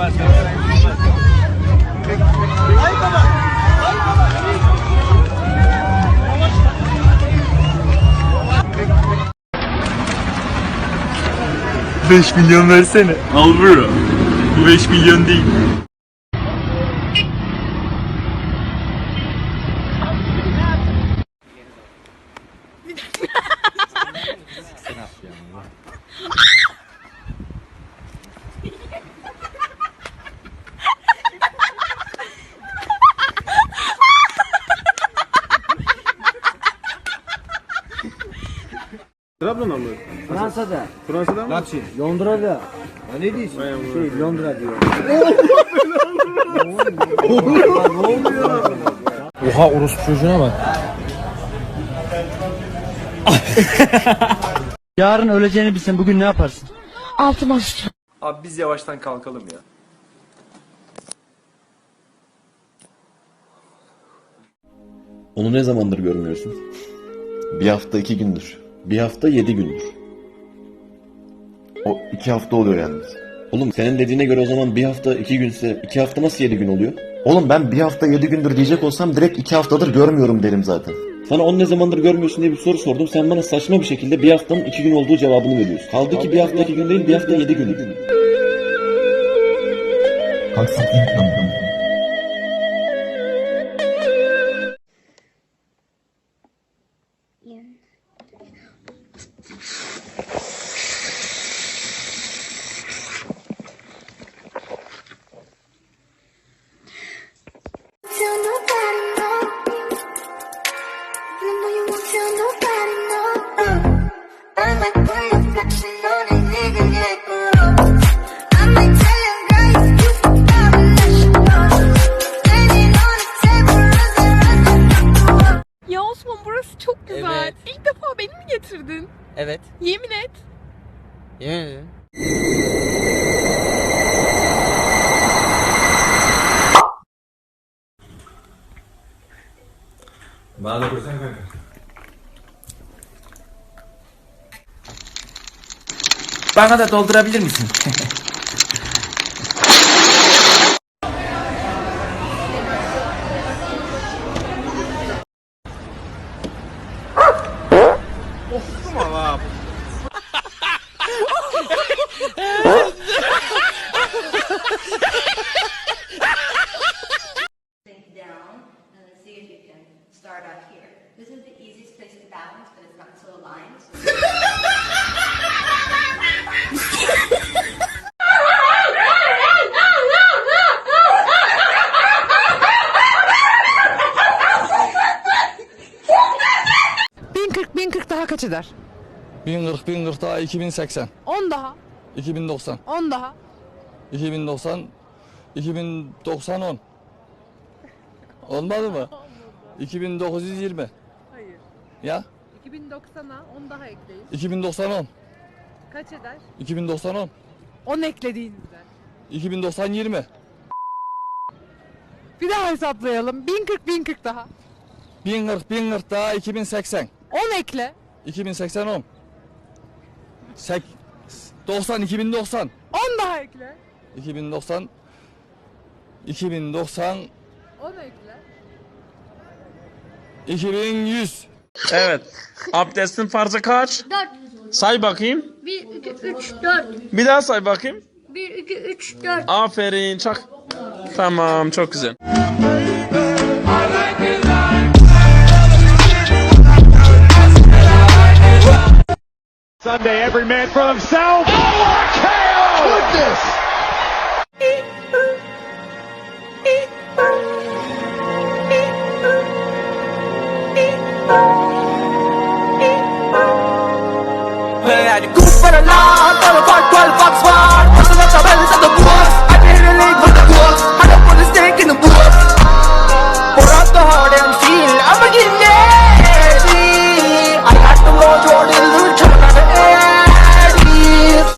Olmaz. Beş milyon versene. Al bro. Beş milyon değil. Trabzon'a mı? Fransa'da, Fransa'da mı? Londra'da. Ya ne diyorsun? Şey Londra diyor. Oha orospu çocuğuna bak. Yarın öleceğini bilsen bugün ne yaparsın? Abi biz yavaştan kalkalım ya. Onu ne zamandır görmüyorsun? Bir hafta iki gündür. Bir hafta yedi gündür. O iki hafta oluyor yalnız. Oğlum senin dediğine göre o zaman bir hafta iki günse iki hafta nasıl yedi gün oluyor? Oğlum ben bir hafta yedi gündür diyecek olsam direkt iki haftadır görmüyorum derim zaten. Sana onu ne zamandır görmüyorsun diye bir soru sordum. Sen bana saçma bir şekilde bir haftanın iki gün olduğu cevabını veriyorsun. Kaldı ki bir hafta iki gün değil bir hafta yedi gün. Kalksın Ya Osman burası çok güzel. Evet. İlk defa beni mi getirdin? Evet. Yemin et. Yemin ederim. Bana da koysana kanka. Bana da doldurabilir misin? Sink down and then see if you can start up here. This is the easiest place to balance, but it's not so aligned. 1040 daha kaç eder? 1040, 1040 daha 2080. 10 daha. 2090. 10 daha. 2090, 2090 10. Olmadı mı? 2920. Hayır. Ya? 2090'a 10 daha ekleyin. 2090 10. Kaç eder? 2090 10. 10 eklediğinizden. 2090 20. Bir daha hesaplayalım. 1040 1040 daha. 1040 1040 daha 2080. On ekle. 2080 10. Sek 90 2090. On daha ekle. 2090 2090 On ekle. 2100. Evet. Abdestin farzı kaç? 4, Say bakayım. 1, 2, 3, 4. Bir daha say bakayım. 1, 2, 3, 4. Aferin çak. Tamam çok güzel. Sunday, every man for himself. Oh, KO! Goodness! Go for the the the the.